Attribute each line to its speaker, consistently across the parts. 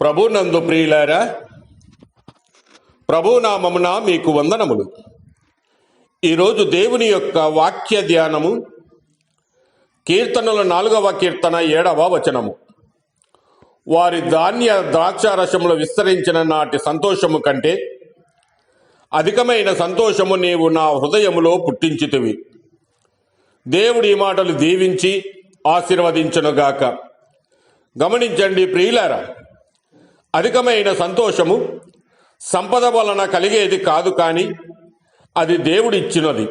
Speaker 1: ప్రభు నందు ప్రియులారా ప్రభునామమున మీకు వందనములు. ఈరోజు దేవుని యొక్క వాక్య ధ్యానము కీర్తనల నాలుగవ కీర్తన ఏడవ వచనము. వారి ధాన్య ద్రాక్షారసములు విస్తరించిన నాటి సంతోషము కంటే అధికమైన సంతోషము నీవు నా హృదయములో పుట్టించితివి. దేవుడి మాటలు దీవించి ఆశీర్వదించునుగాక. గమనించండి ప్రియులారా అధికమైన సంతోషము సంపద వలన కలిగేది కాదు కానీ అది దేవుడిచ్చినది.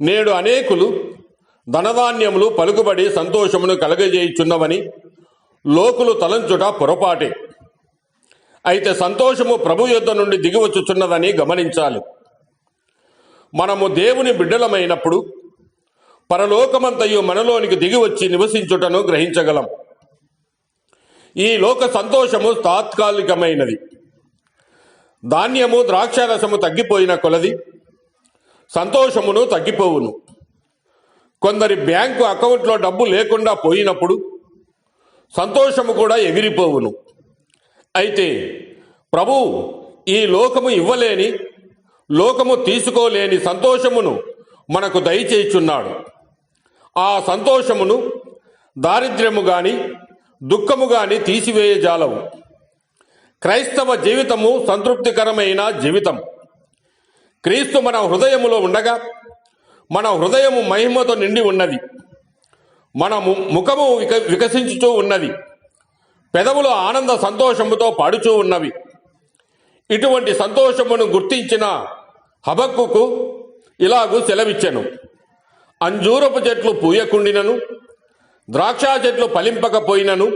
Speaker 1: నేడు అనేకులు ధనధాన్యములు పలుకుబడి సంతోషమును కలగజేయుచున్నవని లోకులు తలంచుట పొరపాటే. అయితే సంతోషము ప్రభు యుద్ధ నుండి దిగివచ్చుచున్నదని గమనించాలి. మనము దేవుని బిడ్డలమైనప్పుడు పరలోకమంతయు మనలోనికి దిగివచ్చి నివసించుటను గ్రహించగలం. ఈ లోక సంతోషము తాత్కాలికమైనది. ధాన్యము ద్రాక్షారసము తగ్గిపోయిన కొలది సంతోషమును తగ్గిపోవును. కొందరి బ్యాంకు అకౌంట్లో డబ్బు లేకుండా పోయినప్పుడు సంతోషము కూడా ఎగిరిపోవును. అయితే ప్రభు ఈ లోకము ఇవ్వలేని లోకము తీసుకోలేని సంతోషమును మనకు దయచేయుచున్నాడు. ఆ సంతోషమును దారిద్ర్యము గాని దుఃఖము గాని తీసివేయజాలవు క్రైస్తవ జీవితము సంతృప్తికరమైన జీవితం. క్రీస్తు మన హృదయములో ఉండగా మన హృదయము మహిమతో నిండి ఉన్నది. మన ము- ముఖము విక వికసించుతూ ఉన్నది. పెదవులు ఆనంద సంతోషముతో పాడుచూ ఉన్నవి. ఇటువంటి సంతోషమును గుర్తించిన హబక్కుకు ఇలాగూ సెలవిచ్చెను. అంజూరపు చెట్లు పూయకుండినను ద్రాక్ష చెట్లు ఫలింపకపోయినను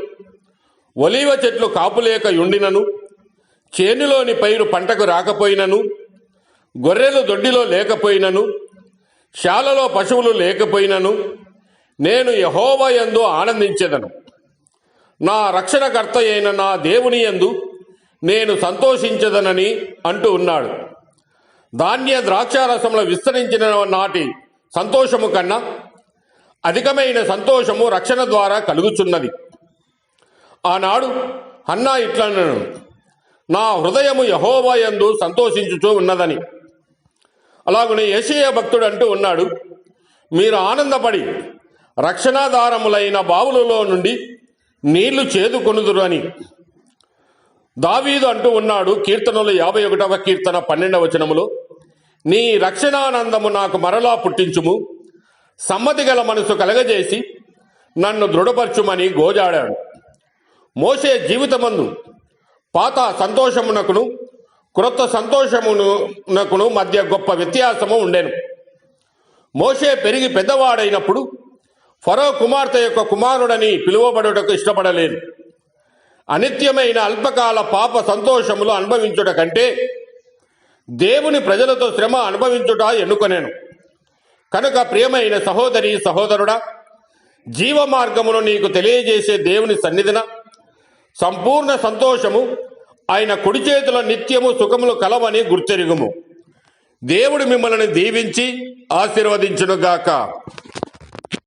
Speaker 1: ఒలీవ చెట్లు కాపులేక యుండినను చేనులోని పైరు పంటకు రాకపోయినను గొర్రెలు దొడ్డిలో లేకపోయినను శాలలో పశువులు లేకపోయినను నేను యహోవ ఎందు ఆనందించెదను. నా రక్షణకర్త అయిన నా దేవుని యందు నేను సంతోషించదనని అంటూ ఉన్నాడు. ధాన్య ద్రాక్షారసంలో విస్తరించిన నాటి సంతోషము కన్నా అధికమైన సంతోషము రక్షణ ద్వారా కలుగుచున్నది. ఆనాడు అన్నా ఇట్లనను నా హృదయము యహోవయందు సంతోషించుచూ ఉన్నదని. అలాగనే యశయ భక్తుడు అంటూ ఉన్నాడు మీరు ఆనందపడి రక్షణాధారములైన బావులలో నుండి నీళ్ళు చేదుకొనుదురు అని దావీదు అంటూ ఉన్నాడు కీర్తనలు యాభై ఒకటవ కీర్తన పన్నెండవ వచనములో నీ రక్షణానందము నాకు మరలా పుట్టించుము. సమ్మతి గల మనసు కలగజేసి నన్ను దృఢపరచుమని గోజాడాడు. మోసే జీవితమందు పాత సంతోషమునకును క్రొత్త సంతోషమునకును మధ్య గొప్ప వ్యత్యాసము ఉండెను. మోషే పెరిగి పెద్దవాడైనప్పుడు ఫరో కుమార్తె యొక్క కుమారుడని పిలువబడుటకు ఇష్టపడలేదు. అనిత్యమైన అల్పకాల పాప సంతోషములు అనుభవించుట కంటే దేవుని ప్రజలతో శ్రమ అనుభవించుట ఎన్నుకొనేను. కనుక ప్రియమైన సహోదరి సహోదరుడా జీవ మార్గమును నీకు తెలియజేసే దేవుని సన్నిధిన సంపూర్ణ సంతోషము ఆయన కుడి చేతుల నిత్యము సుఖములు కలవని గుర్తెరుగుము. దేవుడు మిమ్మల్ని దీవించి ఆశీర్వదించునుగాక.